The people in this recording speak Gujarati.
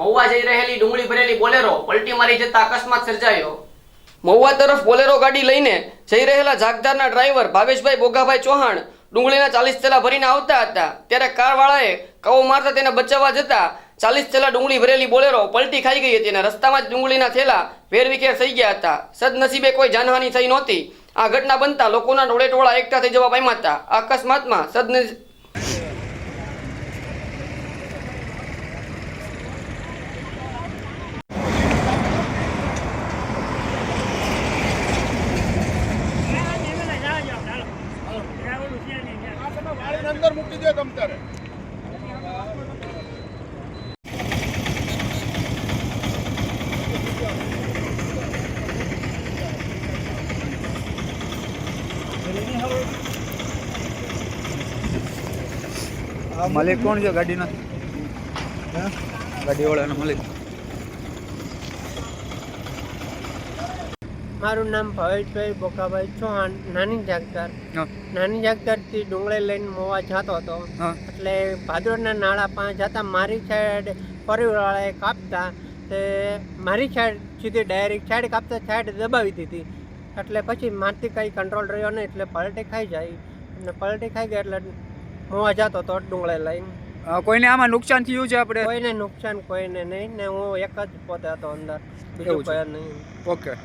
મહુવા જઈ રહેલી ડુંગળી ભરેલી બોલેરો પલટી મારી જતા અકસ્માત સર્જાયો. મહુવા તરફ બોલેરો ગાડી લઈને જઈ રહેલા જાગદારના ડ્રાઈવર ભાવેશભાઈ બોગાભાઈ ચૌહાણ ડુંગળીના ચાલીસ થેલા ભરીને આવતા હતા. ત્યારે કારવાળાએ કવો મારતા તેને બચાવવા જતા ચાલીસ થેલા ડુંગળી ભરેલી બોલેરો પલટી ખાઈ ગઈ હતી અને રસ્તામાં જ ડુંગળીના થેલા વેરવિખેર થઈ ગયા હતા. સદનસીબે કોઈ જાનહાનિ થઈ નહોતી. આ ઘટના બનતા લોકોના ટોળે ટોળા એકઠા થઈ જવા પામ્યા હતા. અકસ્માતમાં સદનસીબ ગાડીને અંદર મૂકી દે તમ તારે માલિક કોણ છે? ગાડીના ગાડીવાળાનો માલિક. મારું નામ ભવેશભાઈ બોકાભાઈ ચૌહાણ નાની જાગદાર. નાની જાગદારથી ડુંગળી લઈને મોવા જતો હતો. એટલે ભાદરના નાળા પાંચ જતા મારી સાઈડ પરિવારવાળાએ કાપતા તે મારી સાઈડ સીધી ડાયરેક્ટ સાઈડ કાપતા સાઈડ દબાવી દીધી. એટલે પછી મારથી કંઈ કંટ્રોલ રહ્યો નહીં એટલે પલટી ખાઈ જાય. અને પલટી ખાઈ ગયા એટલે મોવા જતો હતો ડુંગળી લઈને. કોઈને આમાં નુકસાન થયું છે આપણે? કોઈને નુકસાન કોઈને નહીં ને હું એક જ પોતે હતો અંદર. બીજું. કોઈ નહીં. ઓકે.